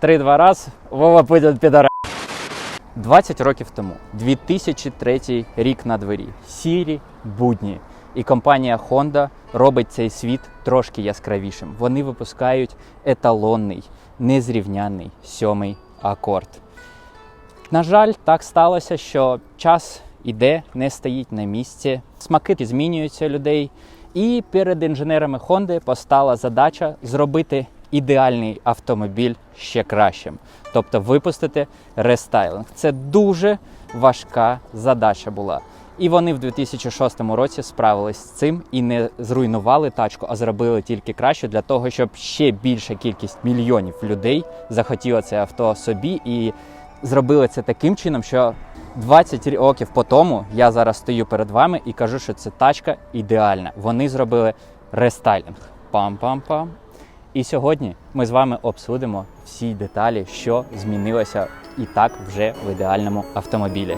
Три-два раз, Вова піде підара. 20 років тому, 2003 рік на дворі, сірі будні. І компанія Honda робить цей світ трошки яскравішим. Вони випускають еталонний, незрівнянний сьомий акорд. На жаль, так сталося, що час іде, не стоїть на місці. Смаки змінюються людей. І перед інженерами Honda постала задача зробити ідеальний автомобіль ще кращим, тобто випустити рестайлинг. Це дуже важка задача була. І вони в 2006 році справились з цим і не зруйнували тачку, а зробили тільки краще для того, щоб ще більша кількість мільйонів людей захотіла це авто собі і зробили це таким чином, що 20 років по тому я зараз стою перед вами і кажу, що це тачка ідеальна. Вони зробили рестайлінг. Пам-пам-пам. І сьогодні ми з вами обсудимо всі деталі, що змінилося і так вже в ідеальному автомобілі.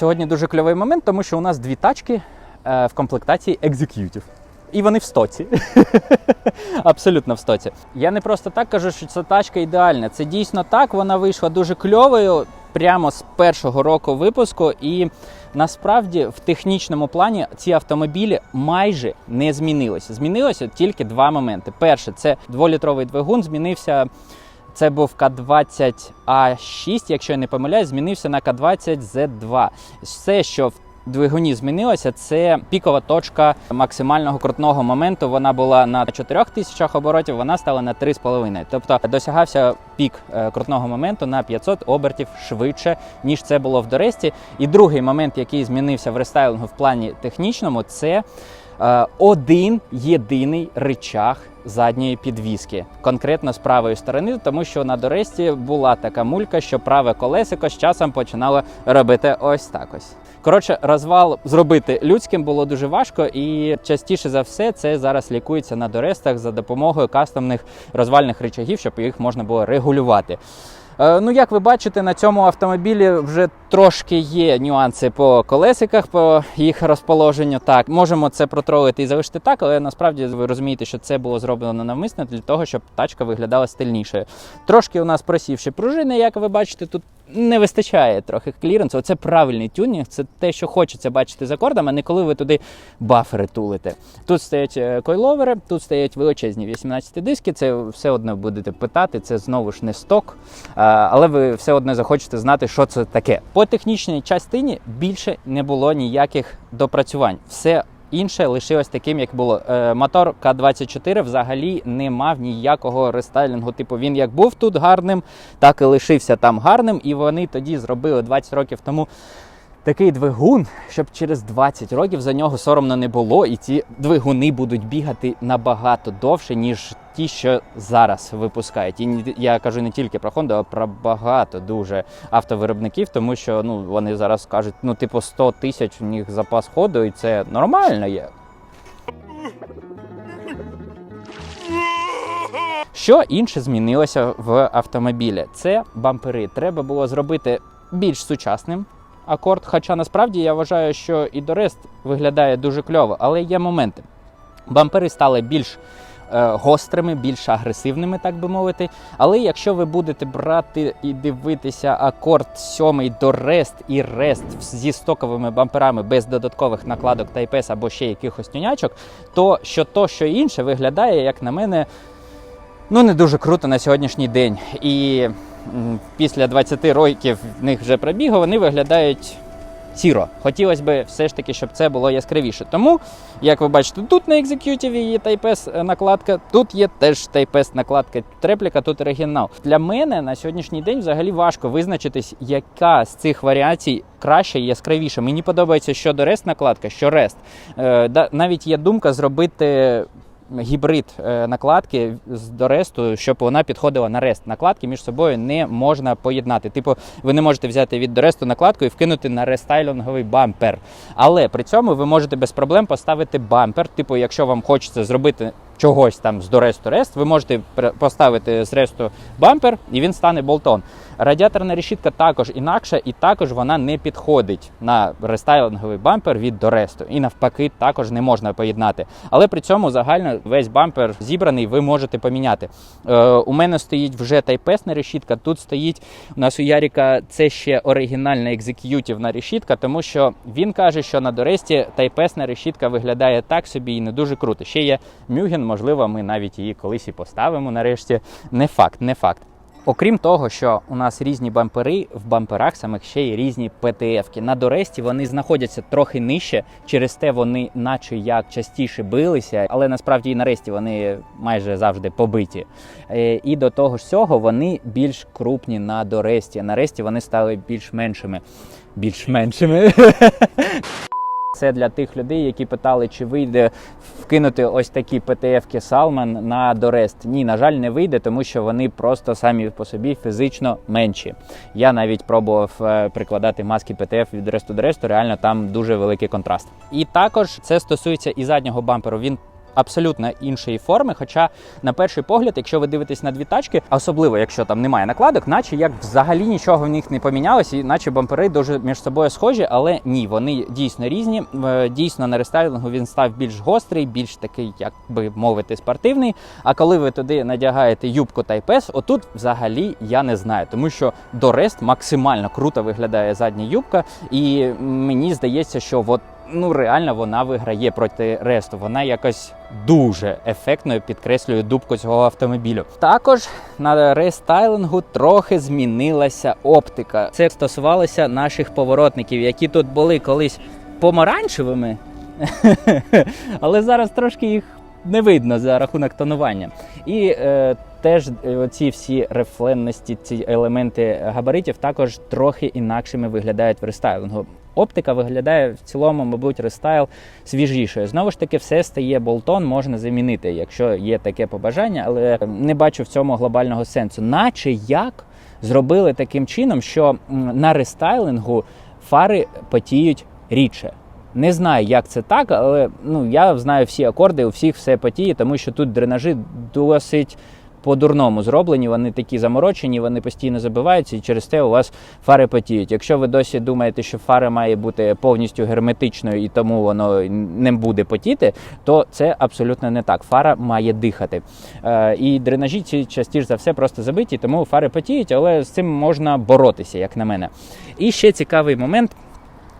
Сьогодні дуже кльовий момент, тому що у нас дві тачки е, в комплектації Executive. І вони в стоці. Абсолютно в стоці. Я не просто так кажу, що ця тачка ідеальна. Це дійсно так. Вона вийшла дуже кльовою прямо з першого року випуску. І насправді в технічному плані ці автомобілі майже не змінилися. Змінилося тільки два моменти. Перше, це дволітровий двигун, змінився. Це був К20А6, якщо я не помиляюсь, змінився на К20З2. Все, що в двигуні змінилося, це пікова точка максимального крутного моменту. Вона була на 4 тисячах оборотів, вона стала на 3,5. Тобто досягався пік е, крутного моменту на 500 обертів швидше, ніж це було в Доресті. І другий момент, який змінився в рестайлингу в плані технічному, це один єдиний рычаг задньої підвіски, конкретно з правої сторони, тому що на Доресті була така мулька, що праве колесико з часом починало робити ось так ось. Коротше, розвал зробити людським було дуже важко, і частіше за все це зараз лікується на Дорестах за допомогою кастомних розвальних рычагів, щоб їх можна було регулювати. Е, Ну, як ви бачите, на цьому автомобілі вже трошки є нюанси по колесиках, по їх розположенню. Так, можемо це протролити і залишити так, але насправді ви розумієте, що це було зроблено навмисно для того, щоб тачка виглядала стильнішою. Трошки у нас просівші пружини, як ви бачите, тут не вистачає трохи кліренсу. Це правильний тюнінг, це те, що хочеться бачити з акордом, а не коли ви туди бафери тулите. Тут стоять е, койловери, тут стоять величезні 18 диски. Це все одно будете питати. Це знову ж не сток, але ви все одно захочете знати, що це таке. По технічній частині більше не було ніяких допрацювань. Все Інше лишилось таким, як було. Е, мотор К-24 взагалі не мав ніякого рестайлінгу. Типу він як був тут гарним, так і лишився там гарним. І вони тоді зробили 20 років тому такий двигун, щоб через 20 років за нього соромно не було, і ці двигуни будуть бігати набагато довше, ніж ті, що зараз випускають. І я кажу не тільки про Honda, а про багато дуже автовиробників, тому що ну вони зараз кажуть, ну типу 100 тисяч у них запас ходу, і це нормально є. Що інше змінилося в автомобілі? Це бампери. Треба було зробити більш сучасним акорд. Хоча насправді я вважаю, що і Дорест виглядає дуже кльово, але є моменти. Бампери стали більш гострими, більш агресивними, так би мовити. Але якщо ви будете брати і дивитися акорд 7 до Рест і Рест зі стоковими бамперами без додаткових накладок S або ще якихось нюнячок, то що то, що інше виглядає, як на мене, ну не дуже круто на сьогоднішній день. І після 20 років в них вже пробігу, вони виглядають сіро. Хотілося б все ж таки, щоб це було яскравіше. Тому, як ви бачите, тут на екзекютіві є S накладка, тут є теж S накладка, тут репліка, тут оригінал. Для мене на сьогоднішній день взагалі важко визначитись, яка з цих варіацій краще і яскравіша. Мені подобається що до REST накладка, що REST. Е, навіть є думка зробити гібрид е, накладки з до ресту, щоб вона підходила на рест. Накладки між собою не можна поєднати. Типу, ви не можете взяти від доресту накладку і вкинути на рестайлінговий бампер. Але при цьому ви можете без проблем поставити бампер. Типу, якщо вам хочеться зробити. Чогось там з доресту рест, ви можете поставити з ресту бампер, і він стане болтон. Радіаторна решітка також інакша, і також вона не підходить на рестайлинговий бампер від доресту. І навпаки, також не можна поєднати. Але при цьому загально весь бампер зібраний, ви можете поміняти. Е, у мене стоїть вже тайпесна решітка. Тут стоїть у нас у Яріка це ще оригінальна екзекютівна решітка, тому що він каже, що на доресті тайпесна решітка виглядає так собі і не дуже круто. Ще є Мюген, можливо, ми навіть її колись і поставимо нарешті. Не факт, не факт. Окрім того, що у нас різні бампери, в бамперах самих ще й різні ПТФ-ки. На Доресті вони знаходяться трохи нижче, через те вони, наче як частіше билися, але насправді і на ресті вони майже завжди побиті. Е, І до того ж всього вони більш крупні на Доресті. На ресті вони стали більш меншими. Більш меншими. Це для тих людей, які питали, чи вийде вкинути ось такі ПТФ-ки Салман на Дорест. Ні, на жаль, не вийде, тому що вони просто самі по собі фізично менші. Я навіть пробував е, прикладати маски ПТФ від Ресту до Ресту, реально там дуже великий контраст. І також це стосується і заднього бамперу. Він абсолютно іншої форми. Хоча, на перший погляд, якщо ви дивитесь на дві тачки, особливо якщо там немає накладок, наче як взагалі нічого в них не помінялося, і наче бампери дуже між собою схожі, але ні, вони дійсно різні. Е, Дійсно, на рестайлінгу він став більш гострий, більш такий, як би мовити, спортивний. А коли ви туди надягаєте юбку Type S, отут взагалі я не знаю, тому що до Рест максимально круто виглядає задня юбка, і мені здається, що от ну реально вона виграє проти ресту. Вона якось дуже ефектно підкреслює дубку цього автомобілю. Також на рестайлингу трохи змінилася оптика. Це стосувалося наших поворотників, які тут були колись помаранчевими, але зараз трошки їх не видно за рахунок тонування. І е, теж е, ці всі рефленності, ці елементи габаритів також трохи інакшими виглядають в рестайлингу. Оптика виглядає в цілому, мабуть, рестайл свіжішою. Знову ж таки, все стає болтон, можна замінити, якщо є таке побажання, але не бачу в цьому глобального сенсу. Наче як зробили таким чином, що на рестайлингу фари потіють рідше. Не знаю, як це так, але ну я знаю всі акорди, у всіх все потіє, тому що тут дренажі досить по-дурному зроблені. Вони такі заморочені, вони постійно забиваються, і через те у вас фари потіють. Якщо ви досі думаєте, що фара має бути повністю герметичною і тому воно не буде потіти, то це абсолютно не так. Фара має дихати. Е, і дренажі ці частіше за все просто забиті, тому фари потіють, але з цим можна боротися, як на мене. І ще цікавий момент.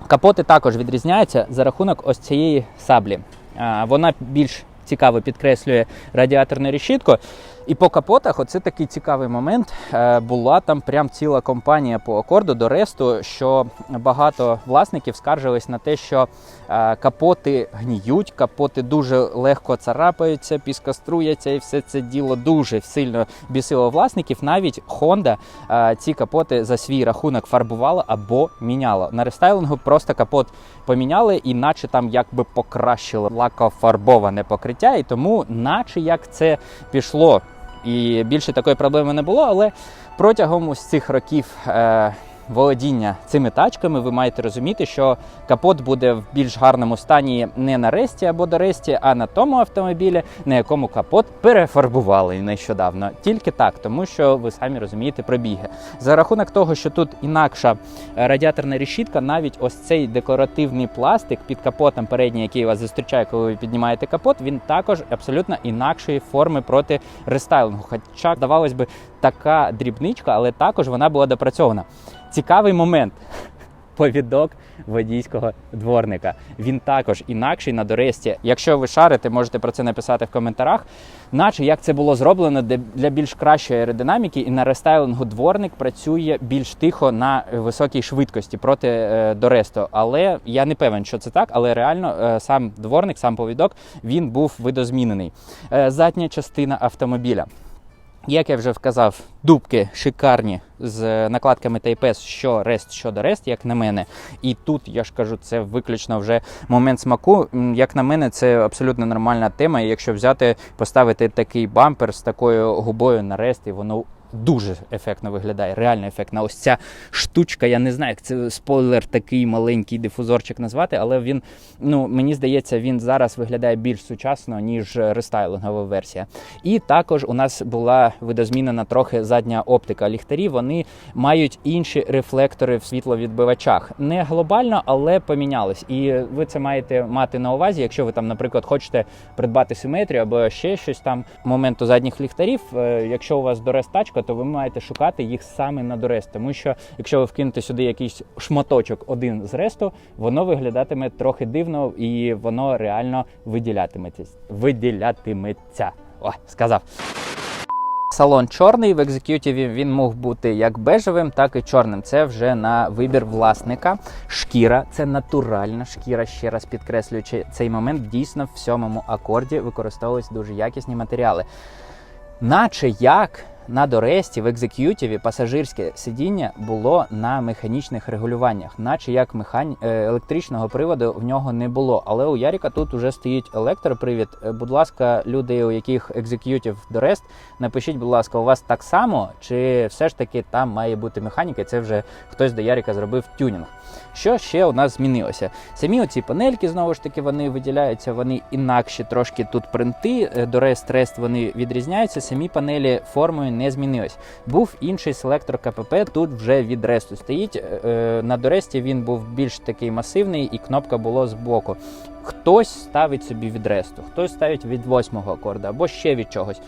Капоти також відрізняються за рахунок ось цієї саблі. А, Вона більш цікаво підкреслює радіаторну решітку. І по капотах, оце такий цікавий момент. Е, Була там прям ціла компанія по акорду до ресту, що багато власників скаржились на те, що е, капоти гніють, капоти дуже легко царапаються, піскоструяться, і все це діло дуже сильно бісило власників. Навіть Honda е, ці капоти за свій рахунок фарбувала або міняла. На рестайлингу просто капот поміняли, і наче там якби покращило лакофарбоване покриття, і тому, наче як це пішло. І більше такої проблеми не було, але протягом ось цих років е, володіння цими тачками ви маєте розуміти, що капот буде в більш гарному стані не на ресті або до ресті, а на тому автомобілі, на якому капот перефарбували нещодавно. Тільки так, тому що ви самі розумієте пробіги. За рахунок того, що тут інакша е, радіаторна решітка, навіть ось цей декоративний пластик під капотом передній, який вас зустрічає, коли ви піднімаєте капот, він також абсолютно інакшої форми проти рестайлингу. Хоча, здавалось би, така дрібничка, але також вона була допрацьована. Цікавий момент. повідок водійського дворника. Він також інакший на доресті. Якщо ви шарите, можете про це написати в коментарях. Наче як це було зроблено для більш кращої аеродинаміки, і на рестайлингу дворник працює більш тихо на високій швидкості проти е, доресту. Але я не певен, що це так, але реально е, сам дворник, сам повідок, він був видозмінений. Е, задня частина автомобіля. Як я вже вказав, дубки шикарні з накладками Type-S, що рест, що до рест, як на мене. І тут я ж кажу, це виключно вже момент смаку. Як на мене, це абсолютно нормальна тема. Якщо взяти, поставити такий бампер з такою губою на рест, і воно. Дуже ефектно виглядає, реально ефектно. Ось ця штучка, я не знаю, як це спойлер, такий маленький дифузорчик назвати, але він, ну мені здається, він зараз виглядає більш сучасно, ніж рестайлингова версія. І також у нас була видозмінена трохи задня оптика. Ліхтарі вони мають інші рефлектори в світловідбивачах. Не глобально, але помінялись. І ви це маєте мати на увазі, якщо ви там, наприклад, хочете придбати симетрію або ще щось там моменту задніх ліхтарів. е, Якщо у вас дорес тачка, то ви маєте шукати їх саме на дорес. Тому що якщо ви вкинете сюди якийсь шматочок один з ресту, воно виглядатиме трохи дивно і воно реально виділятиметься. Виділятиметься. О, сказав. Салон чорний в екзекютіві він мог бути як бежевим, так і чорним. Це вже на вибір власника. Шкіра це натуральна шкіра. Ще раз підкреслюючи цей момент, дійсно в сьомому акорді використовуються дуже якісні матеріали. Наче як на Доресті в екзекютіві пасажирське сидіння було на механічних регулюваннях, наче як механь... е, електричного приводу в нього не було. Але у Яріка тут уже стоїть електропривід. Е, Будь ласка, люди, у яких екзекютів Дорест, напишіть, будь ласка, у вас так само, чи все ж таки там має бути механіка? Це вже хтось до Яріка зробив тюнінг. Що ще у нас змінилося? Самі оці панельки, знову ж таки, вони виділяються, вони інакші трошки тут принти. е, До Rest Rest вони відрізняються. Самі панелі формою не змінилось. Був інший селектор КПП, тут вже від ресту стоїть. Е, е, На Доресті він був більш такий масивний, і кнопка була збоку. Хтось ставить собі від ресту, хтось ставить від восьмого акорда або ще від чогось.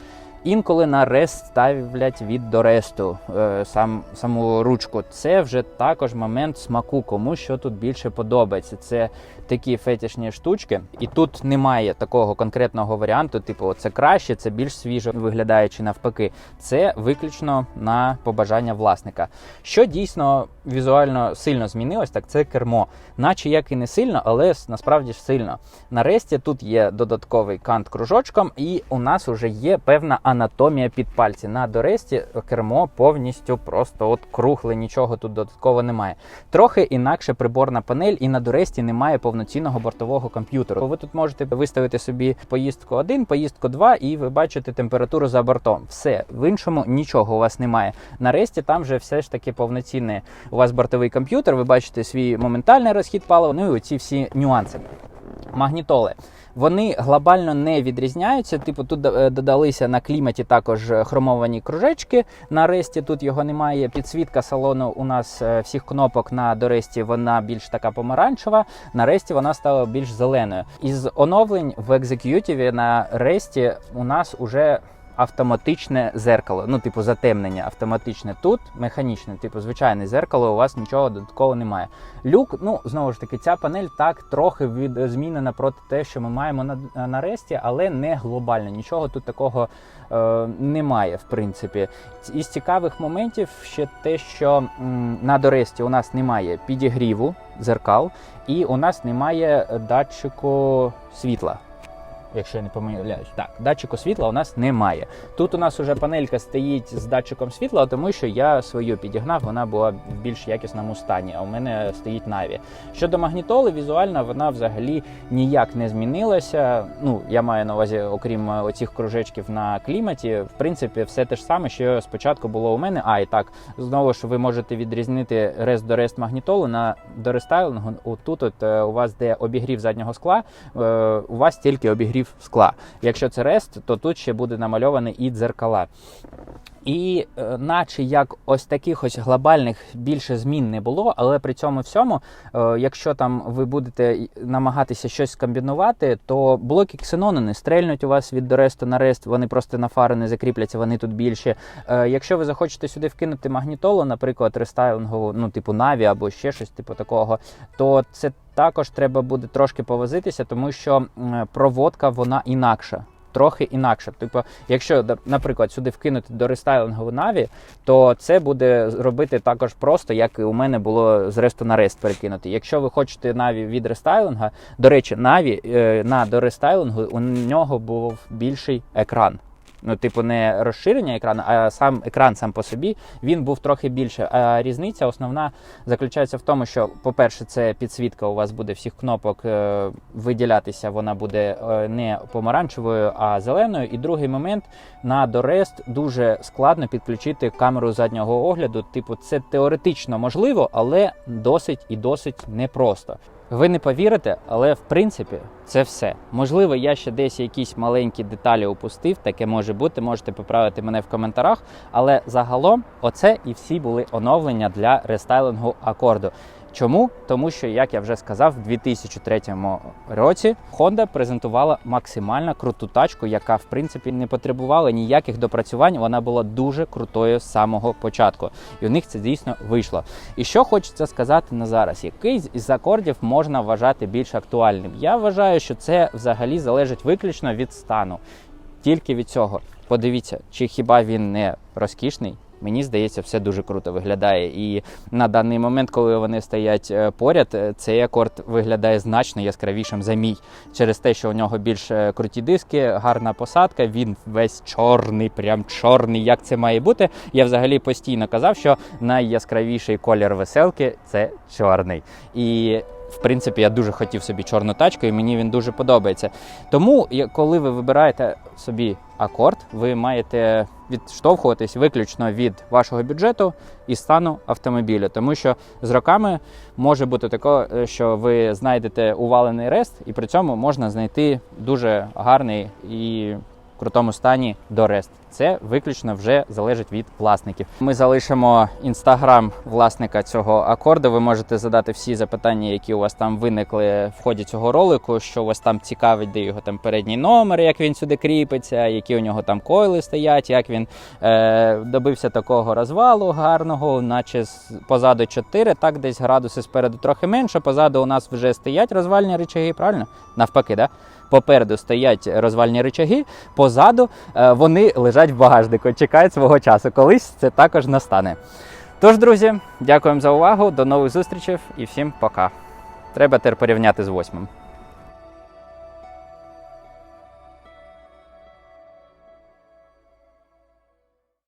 Інколи на рест ставлять від доресту е, сам, саму ручку. Це вже також момент смаку, кому що тут більше подобається. Це такі фетішні штучки, і тут немає такого конкретного варіанту, типу, це краще, це більш свіжо виглядає чи навпаки. Це виключно на побажання власника. Що дійсно візуально сильно змінилось, так це кермо. Наче як і не сильно, але насправді ж сильно. На ресті тут є додатковий кант кружочком, і у нас вже є певна анатомія під пальці. На доресті кермо повністю просто от кругле, нічого тут додатково немає. Трохи інакше приборна панель, і на доресті немає повноцінного бортового комп'ютеру. Ви тут можете виставити собі поїздку 1, поїздку 2, і ви бачите температуру за бортом. Все в іншому нічого у вас немає. На ресті там вже все ж таки повноцінний у вас бортовий комп'ютер. Ви бачите свій моментальний розхід палива. Ну і оці всі нюанси. Магнітоли. Вони глобально не відрізняються. Типу, тут е, додалися на кліматі також е, хромовані кружечки. На ресті тут його немає. Підсвітка салону у нас е, всіх кнопок на доресті вона більш така помаранчева. На ресті вона стала більш зеленою. Із оновлень в екзекютіві на ресті у нас уже автоматичне зеркало, ну, типу, затемнення автоматичне. Тут механічне, типу, звичайне зеркало, у вас нічого додаткового немає. Люк, ну знову ж таки, ця панель так трохи від змінена проти те, що ми маємо на, на ресті, але не глобально. Нічого тут такого е, немає, в принципі. Із цікавих моментів ще те, що м, на доресті у нас немає підігріву зеркал, і у нас немає датчику світла. Якщо я не помиляюсь, так, датчику світла у нас немає. Тут у нас уже панелька стоїть з датчиком світла, тому що я свою підігнав, вона була в більш якісному стані, а у мене стоїть Наві. Щодо магнітоли, візуально вона взагалі ніяк не змінилася. Ну, я маю на увазі, окрім е, оцих кружечків на кліматі, в принципі, все те ж саме, що спочатку було у мене. А і так, знову ж ви можете відрізнити рест до рест магнітолу на дорестайлингу. Отут от е, у вас де обігрів заднього скла, е, у вас тільки обігрів скла. Якщо це рест, то тут ще буде намальовані і дзеркала. І е, наче як ось таких ось глобальних більше змін не було, але при цьому всьому, е, якщо там ви будете намагатися щось скомбінувати, то блоки ксенону не стрельнуть у вас від доресту на рест, вони просто на фари не закріпляться, вони тут більші. Е, Якщо ви захочете сюди вкинути магнітолу, наприклад, рестайлингову, ну типу Наві або ще щось типу такого, то це також треба буде трошки повозитися, тому що проводка вона інакша. Трохи інакше. Типу, якщо, наприклад, сюди вкинути до рестайлингову Наві, то це буде робити також просто, як і у мене було з ресту на рест перекинути. Якщо ви хочете Наві від рестайлинга, до речі, Наві е, на до рестайлингу у нього був більший екран. Ну, типу, не розширення екрану, а сам екран сам по собі він був трохи більше. А різниця основна заключається в тому, що, по-перше, це підсвітка у вас буде всіх кнопок е, виділятися, вона буде е, не помаранчевою, а зеленою. І другий момент на Дорест дуже складно підключити камеру заднього огляду. Типу, це теоретично можливо, але досить і досить непросто. Ви не повірите, але в принципі це все. Можливо, я ще десь якісь маленькі деталі упустив, таке може бути. Можете поправити мене в коментарях. Але загалом, оце і всі були оновлення для рестайлингу акорду. Чому? Тому що, як я вже сказав, в 2003 році Honda презентувала максимально круту тачку, яка в принципі не потребувала ніяких допрацювань. Вона була дуже крутою з самого початку, і у них це дійсно вийшло. І що хочеться сказати на зараз, який із акордів можна вважати більш актуальним? Я вважаю, що це взагалі залежить виключно від стану. Тільки від цього. Подивіться, чи хіба він не розкішний? Мені здається, все дуже круто виглядає. І на даний момент, коли вони стоять е, поряд, е, цей акорд виглядає значно яскравішим за мій. Через те, що у нього більш е, круті диски, гарна посадка, він весь чорний, прям чорний. Як це має бути? Я взагалі постійно казав, що найяскравіший колір веселки це чорний. І в принципі, я дуже хотів собі чорну тачку, і мені він дуже подобається. Тому, коли ви вибираєте собі акорд, ви маєте відштовхуватись виключно від вашого бюджету і стану автомобіля. Тому що з роками може бути таке, е, що ви знайдете увалений рест, і при цьому можна знайти дуже гарний і крутому стані дорест. Це виключно вже залежить від власників. Ми залишимо інстаграм власника цього акорду. Ви можете задати всі запитання, які у вас там виникли в ході цього ролику. Що вас там цікавить, де його там передній номер, як він сюди кріпиться, які у нього там койли стоять, як він е, добився такого розвалу гарного, наче позаду 4, так десь градуси спереду трохи менше. Позаду у нас вже стоять розвальні речаги, правильно? Навпаки, да? Попереду стоять розвальні речаги, позаду е, вони лежать в багажнику, чекають свого часу. Колись це також настане. Тож, друзі, дякуємо за увагу, до нових зустрічей і всім пока. Треба тепер порівняти з восьмим.